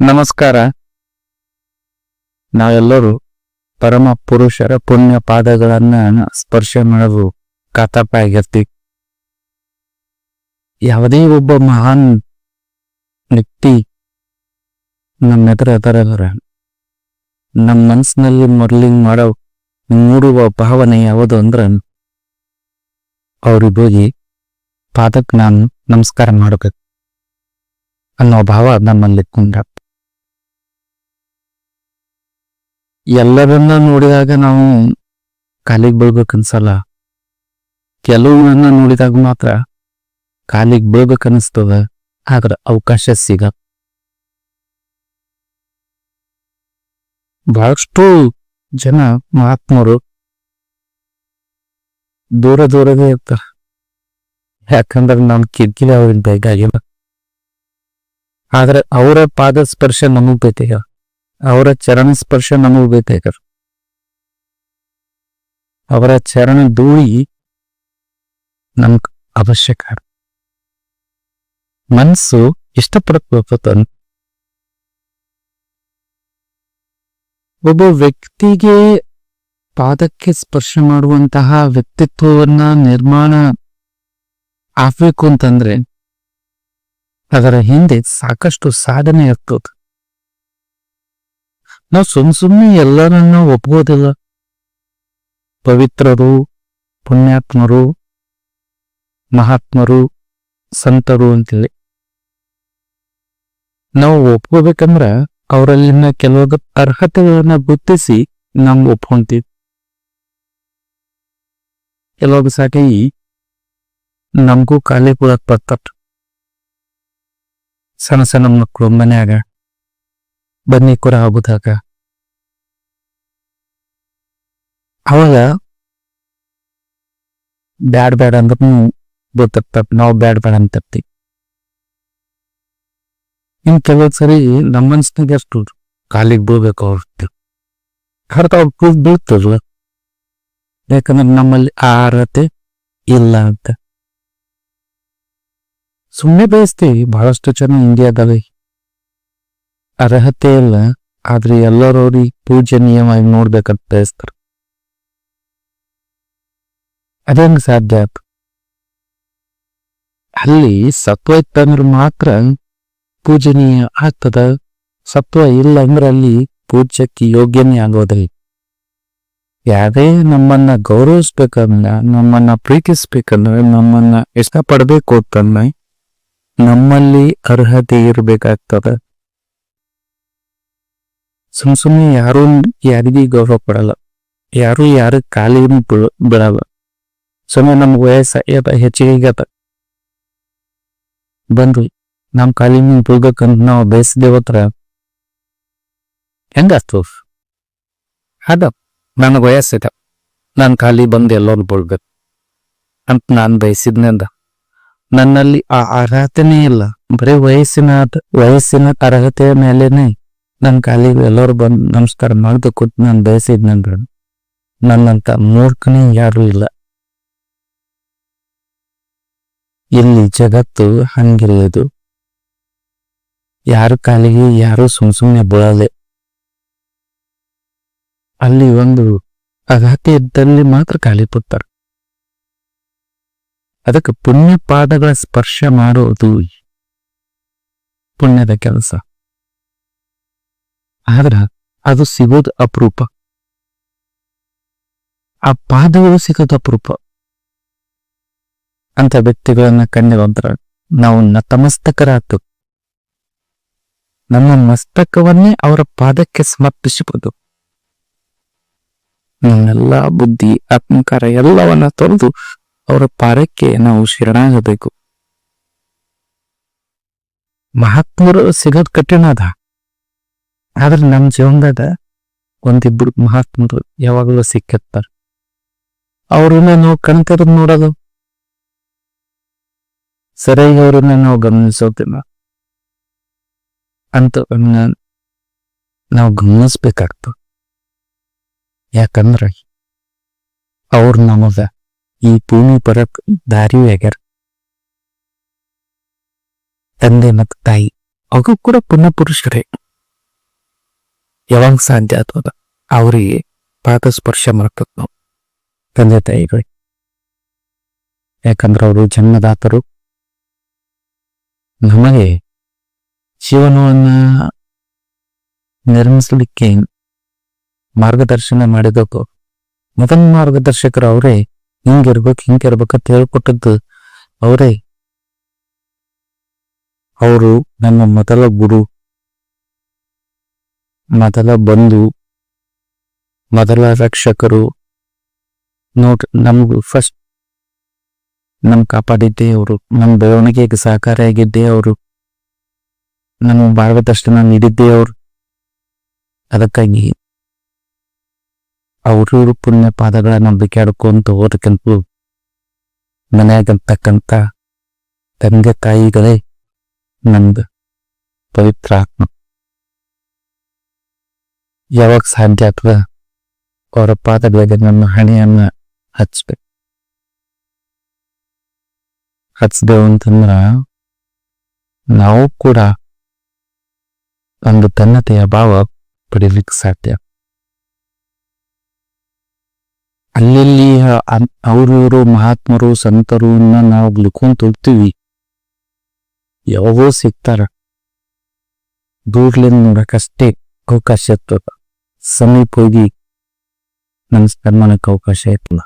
ನಮಸ್ಕಾರ. ನಾವೆಲ್ಲರೂ ಪರಮ ಪುರುಷರ ಪುಣ್ಯ ಪಾದಗಳನ್ನ ಸ್ಪರ್ಶ ಮಾಡಲು ಕಾತಪ್ಪ ಆಗಿರ್ತೀವಿ. ಯಾವುದೇ ಒಬ್ಬ ಮಹಾನ್ ವ್ಯಕ್ತಿ ನಮ್ಮ ಎದುರು ನಮ್ಮ ಮನಸ್ಸಿನಲ್ಲಿ ಮೊದಲಿಂಗ್ ಮಾಡೋ ಮೂಡುವ ಭಾವನೆ ಯಾವುದು ಅಂದ್ರೆ ಅವ್ರಿಗೆ ಹೋಗಿ ಪಾದಕ್ಕೆ ನಾನು ನಮಸ್ಕಾರ ಮಾಡಬೇಕು ಅನ್ನೋ ಭಾವ ನಮ್ಮಲ್ಲಿ ಕುಂಡ ಎಲ್ಲರನ್ನ ನೋಡಿದಾಗ ನಾವು ಕಾಲಿಗೆ ಬೀಳ್ಬೇಕನ್ಸಲ್ಲ ಕೆಲವರನ್ನ ನೋಡಿದಾಗ ಮಾತ್ರ ಕಾಲಿಗೆ ಬೀಳ್ಬೇಕನ್ನಿಸ್ತದ ಆದ್ರೆ ಅವಕಾಶ ಸಿಗ. ಬಹಳಷ್ಟು ಜನ ಮಹಾತ್ಮರು ದೂರ ದೂರದೇ ಇರ್ತಾರ. ಯಾಕಂದ್ರೆ ನಮ್ ಕಿರ್ಕಿರಿ ಅವ್ರಿಗೆ ಬೇಕಾಗಿಲ್ಲ. ಆದ್ರೆ ಅವರ ಪಾದ ಸ್ಪರ್ಶ ನಮಗ್ ಬೇಕಾಗ ಅವರ ಚರಣ ಸ್ಪರ್ಶ ನಮಗೂ ಬೇಕಾಗ ಅವರ ಚರಣ ಧೂಳಿ ನಮ್ಗೆ ಅವಶ್ಯಕ ಮನಸ್ಸು ಇಷ್ಟಪಡ್ತ ಒಬ್ಬ ವ್ಯಕ್ತಿಗೆ ಪಾದಕ್ಕೆ ಸ್ಪರ್ಶ ಮಾಡುವಂತಹ ವ್ಯಕ್ತಿತ್ವವನ್ನ ನಿರ್ಮಾಣ ಆಗ್ಬೇಕು ಅಂತಂದ್ರೆ ಅದರ ಹಿಂದೆ ಸಾಕಷ್ಟು ಸಾಧನೆ ಇರ್ತದ. ನಾವು ಸುಮ್ ಸುಮ್ಮನೆ ಎಲ್ಲರನ್ನ ಒಪ್ಪೋದಿಲ್ಲ ಪವಿತ್ರರು, ಪುಣ್ಯಾತ್ಮರು, ಮಹಾತ್ಮರು, ಸಂತರು ಅಂತೇಳಿ ನಾವು ಒಪ್ಕೋಬೇಕಂದ್ರ ಅವರಲ್ಲಿನ ಕೆಲವೊಂದು ಅರ್ಹತೆಗಳನ್ನ ಗುರುತಿಸಿ ನಾವು ಒಪ್ಕೊಂತೀವಿ. ಕೆಲವೊಂದು ಸಾಟಿ ನಮಗೂ ಖಾಲಿ ಕೊಡಕ್ ಬರ್ತಾರ. ಸಣ್ಣ ಸಣ್ಣ ಮಕ್ಕಳು ಮನ್ಯಾಗ. ಬನ್ನಿ ಕೂಡ ಆಗುದಾಗ ಅವಾಗ ಬ್ಯಾಡ್ ಬ್ಯಾಡ್ ಅಂದ್ರೂ ಗೊತ್ತಿರ್ತಾರ ನಾವು ಬ್ಯಾಡ್ ಬ್ಯಾಡ್ ಅಂತಿರ್ತೀವಿ ಇನ್ ಕೆಲವೊಂದ್ ಸರಿ ನಮ್ಮ ಮನ್ಸಿನಾಗ ಎಷ್ಟು ಕಾಲಿಗೆ ಬೀಳ್ಬೇಕು ಅವ್ರ ಅರ್ಥ ಅವ್ರು ಕೂಗ್ ಬೀಳ್ತಾರಲ್ಲ ಯಾಕಂದ್ರೆ ನಮ್ಮಲ್ಲಿ ಆ ಅರ್ಹತೆ ಇಲ್ಲ ಅಂತ. ಸುಮ್ಮನೆ ಬಯಸ್ತೀವಿ, ಬಹಳಷ್ಟು ಜನ ಇಂಡಿಯಾದಲ್ಲಿ ಅರ್ಹತೆ ಇಲ್ಲ, ಆದ್ರೆ ಎಲ್ಲರೂ ಅವ್ರಿಗೆ ಪೂಜನೀಯವಾಗಿ ನೋಡ್ಬೇಕಂತ ಬಯಸ್ತಾರ. ಅದಂಗ ಸಾಧ್ಯ ಆಯ್ತು ಅಲ್ಲಿ ಸತ್ವ ಇತ್ತಂದ್ರೆ ಮಾತ್ರ ಪೂಜನೀಯ ಆಗ್ತದ. ಸತ್ವ ಇಲ್ಲ ಅಂದ್ರೆ ಅಲ್ಲಿ ಪೂಜ್ಯಕ್ಕೆ ಯೋಗ್ಯನೇ ಆಗೋದಿಲ್ಲ. ಯಾರೇ ನಮ್ಮನ್ನ ಗೌರವಿಸ್ಬೇಕಂದ್ರೆ, ನಮ್ಮನ್ನ ಪ್ರೀತಿಸ್ಬೇಕಂದ್ರೆ, ನಮ್ಮನ್ನ ಇಷ್ಟಪಡ್ಬೇಕು ಅಂತಂದ್ರೆ, ನಮ್ಮಲ್ಲಿ ಅರ್ಹತೆ ಇರ್ಬೇಕಾಗ್ತದ. ಸುಮ್ ಸುಮ್ಮನೆ ಯಾರು ಯಾರಿಗೂ ಗೌರವ ಕೊಡಲ್ಲ. ಯಾರು ಯಾರ ಕಾಲಿಗೂ ಬಿಡಲ್ಲ ಸುಮ್ಮನೆ ನಮ್ ವಯಸ್ಸ ಹೆಚ್ಚಿಗೆ ಬಂದ್ವಿ. ನಮ್ ಕಾಲಿನ ಬೀಳ್ಬೇಕಂತ ನಾವು ಬಯಸಿದೇವತ್ರ ಹೆಂಗಾಗ್ತದ ಅದ ನನಗೆ ವಯಸ್ಸಿದೆ. ನನ್ನ ಖಾಲಿ ಬಂದು ಎಲ್ಲರೂ ಬೀಳ್ಬೇಕು ಅಂತ ನಾನು ಬಯಸಿದ್ನೆಂದ. ನನ್ನಲ್ಲಿ ಆ ಅರ್ಹತೆನೇ ಇಲ್ಲ. ಬರೀ ವಯಸ್ಸಿನ ವಯಸ್ಸಿನ ಅರ್ಹತೆಯ ಮೇಲೇನೆ ನನ್ನ ಕಾಲಿಗೆ ಎಲ್ಲರೂ ಬಂದು ನಮಸ್ಕಾರ ಮಾಡಿದ ಅಂತ ನಾನು ಬಯಸಿದ್ನಂದ್ರ ನನ್ನಂತ ಮೂರ್ಖನೇ ಯಾರು ಇಲ್ಲ. ಇಲ್ಲಿ ಜಗತ್ತು ಹಂಗಿರೋದು ಯಾರ ಕಾಲಿಗೆ, ಯಾರು ಸುಮ್ ಸುಮ್ನೆ ಬೀಳಲೆ ಅಲ್ಲಿ ಒಂದು ಅಗಾತಿ ಇದ್ದಲ್ಲಿ ಮಾತ್ರ ಖಾಲಿ ಪುತ್ತಾರೆ ಅದಕ್ಕೆ ಪುಣ್ಯ ಪಾದಗಳ ಸ್ಪರ್ಶ ಮಾಡೋದು ಪುಣ್ಯದ ಕೆಲಸ. ಆದ್ರ ಅದು ಸಿಗೋದು ಅಪರೂಪ. ಆ ಪಾದಗಳು ಸಿಗೋದು ಅಪರೂಪ. ಅಂತ ವ್ಯಕ್ತಿಗಳನ್ನ ಕಂಡಿರೋದ್ರ ನಾವು ನತಮಸ್ತಕರಾತು ನಮ್ಮ ಮಸ್ತಕವನ್ನೇ ಅವರ ಪಾದಕ್ಕೆ ಸಮರ್ಪಿಸಬಹುದು. ನಮ್ಮೆಲ್ಲಾ ಬುದ್ಧಿ ಆತ್ಮಕಾರ ಎಲ್ಲವನ್ನ ತೊರೆದು ಅವರ ಪಾದಕ್ಕೆ ನಾವು ಶರಣಾಗಬೇಕು. ಮಹಾತ್ಮರು ಸಿಗೋದು ಕಠಿಣ ಅದ. ಆದ್ರೆ ನಮ್ಮ ಜೀವನದಾಗ ಒಂದಿಬ್ರು ಮಹಾತ್ಮರು ಯಾವಾಗಲೂ ಸಿಕ್ಕಿರ್ತಾರ. ಅವ್ರನ್ನ ನಾವು ಕಣಕದ ನೋಡೋದು. ಸರಿಯಾಗಿ ಅವ್ರನ್ನ ನಾವು ಗಮನಿಸೋದಿಲ್ಲ. ಅಂತ ನಾವು ಗಮನಿಸ್ಬೇಕಾಗ್ತದೆ. ಯಾಕಂದ್ರೆ ಅವ್ರು ನಮಗ ಈ ಭೂಮಿ ಬರಕ್ ದಾರಿ ಆಗ್ಯಾರ. ತಂದೆ ಮತ್ತು ತಾಯಿ ಅವು ಕೂಡ ಪುಣ್ಯ ಪುರುಷರೇ. ಯಾವಾಗ ಸಾಧ್ಯ ಆತದ ಅವರಿಗೆ ಪಾದ ಸ್ಪರ್ಶ ಮಾಡ್ತದ ನಾವು. ತಂದೆ ತಾಯಿಗಳು, ಯಾಕಂದ್ರೆ ಅವರು ಜನ್ಮದಾತರು. ನಮಗೆ ಜೀವನವನ್ನ ನಿರ್ಮಿಸಲಿಕ್ಕೆ ಮಾರ್ಗದರ್ಶನ ಮಾಡಿದಕ್ಕು ಮೊದಲ ಮಾರ್ಗದರ್ಶಕರು ಅವರೇ ಹಿಂಗಿರ್ಬೇಕು ಹಿಂಗಿರ್ಬೇಕಂತ ಹೇಳ್ಕೊಟ್ಟದ್ದು ಅವರೇ. ಅವರು ನನ್ನ ಮೊದಲ ಗುರು. ಮೊದಲ ಬಂಧು, ಮೊದಲ ರಕ್ಷಕರು ನೋಡ್ರಿ ನಮ್ಗೆ ಫಸ್ಟ್ ನಮ್ ಕಾಪಾಡಿದ್ದೇ ಅವರು, ನಮ್ ಬೆಳವಣಿಗೆಗೆ ಸಹಕಾರಿಯಾಗಿದ್ದೇ ಅವರು ನಮ್ಮ ಮಾರ್ಗದರ್ಶನ ನೀಡಿದ್ದೇ ಅವರು. ಅದಕ್ಕಾಗಿ ಅವ್ರವ್ರ ಪುಣ್ಯ ಪಾದಗಳ ನಂಬಿಕೆ ಆಡ್ಕೊಂತ ಹೋದಕ್ಕಂತೂ ಮನೆಯಾಗಂತಕ್ಕಂತ ತಂದೆ ತಾಯಿಗಳೇ ನಂದು ಪವಿತ್ರ ಆತ್ಮ. ಯಾವಾಗ ಸಾಧ್ಯ ಆಗ್ತದ? ಅವರ ಪಾದಗಳಿಗೆ ನಮ್ಮ ಹಣೆಯನ್ನ ಹಚ್ಬೇಕು. ಹಚ್ದೇವು ಅಂತಂದ್ರ ನಾವು ಕೂಡ ಒಂದು ತನ್ನತೆಯ ಭಾವ ಪಡೀಲಿಕ್ಕೆ ಸಾಧ್ಯ. ಅಲ್ಲೆಲ್ಲಿ ಅವ್ರಿವರು ಮಹಾತ್ಮರು, ಸಂತರು ನಾವು ಲಿಕ್ಕೊಂತ ಹೋಗ್ತೀವಿ. ಯಾವಾಗೋ ಸಿಗ್ತಾರ. ದೂರ್ಲಿಂದ ನೋಡಕ್ಕಷ್ಟೇ ಅವಕಾಶ ಇರ್ತದ. ಸಮೀಪ ಹೋಗಿ ನನ್ನ ಸನ್ಮಾನಕ್ಕೆ ಅವಕಾಶ ಇರ್ತಲ್ಲ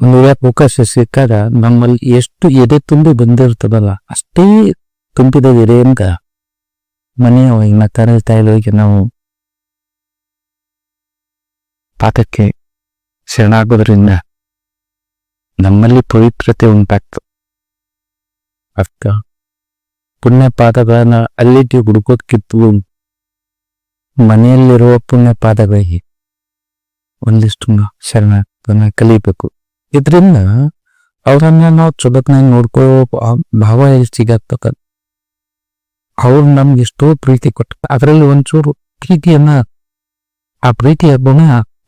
ಒಂದು ವೇಳೆ ಅವಕಾಶ ಸಿಕ್ಕಾಗ ನಮ್ಮಲ್ಲಿ ಎಷ್ಟು ಎದೆ ತುಂಬಿ ಬಂದಿರ್ತದಲ್ಲ, ಅಷ್ಟೇ ತುಂಬಿದ ಎದೆಯಿಂದ ಮನೆಯ ಇನ್ನ ತಂದೆ ಹೋಗಿ ನಾವು ಪಾಠಕ್ಕೆ ಶರಣಾಗೋದ್ರಿಂದ ನಮ್ಮಲ್ಲಿ ಪವಿತ್ರತೆ ಉಂಟಾಗ್ತದೆ. ಅರ್ಥ. ಪುಣ್ಯ ಪಾದಗಳನ್ನ ಅಲ್ಲಿಟ್ಟು ಹುಡುಕೋದ್ಕಿತ್ತು ಮನೆಯಲ್ಲಿರುವ ಪುಣ್ಯ ಪಾದಗಳಿಗೆ ಒಂದಿಷ್ಟು ಶರಣ ಕಲಿಬೇಕು. ಇದರಿಂದ ಅವರನ್ನ ನಾವು ಚೊಲತ್ನಾಗ ನೋಡ್ಕೊಳ್ಳೋ ಭಾವ ಭಾವ ಸಿಗತ್ತಕ ಅವ್ರು ನಮ್ಗೆ ಎಷ್ಟೋ ಪ್ರೀತಿ ಕೊಟ್ಟ ಅದರಲ್ಲಿ ಒಂಚೂರು ಪ್ರೀತಿಯನ್ನ, ಆ ಪ್ರೀತಿಯ ಗುಣ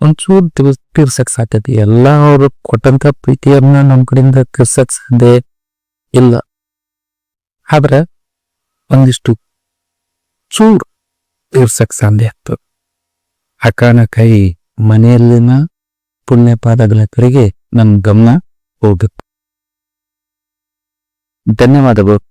ಒಂಚೂರು ತಿರ್ಸ್ ತೀರ್ಸಕ್ ಸಾಧ್ಯತೆ ಎಲ್ಲ ಅವರು ಕೊಟ್ಟಂತ ಪ್ರೀತಿಯನ್ನ ನಮ್ಮ ಕಡೆಯಿಂದ ತೀರ್ಸಕ್ ಸಾಧ್ಯ ಇಲ್ಲ. ಆದ್ರೆ ಒಂದಿಷ್ಟು ಚೂರು ತೀರ್ಸಕ್ ಸಾಧ್ಯ ಆಗ್ತದೆ ಆ ಕೈ ಮನೆಯಲ್ಲಿನ ಪುಣ್ಯಪಾದಗಳ ಕಡೆಗೆ ನನ್ನ ಗಮನ ಹೋಗುತ್ತೆ ಧನ್ಯವಾದಗಳು.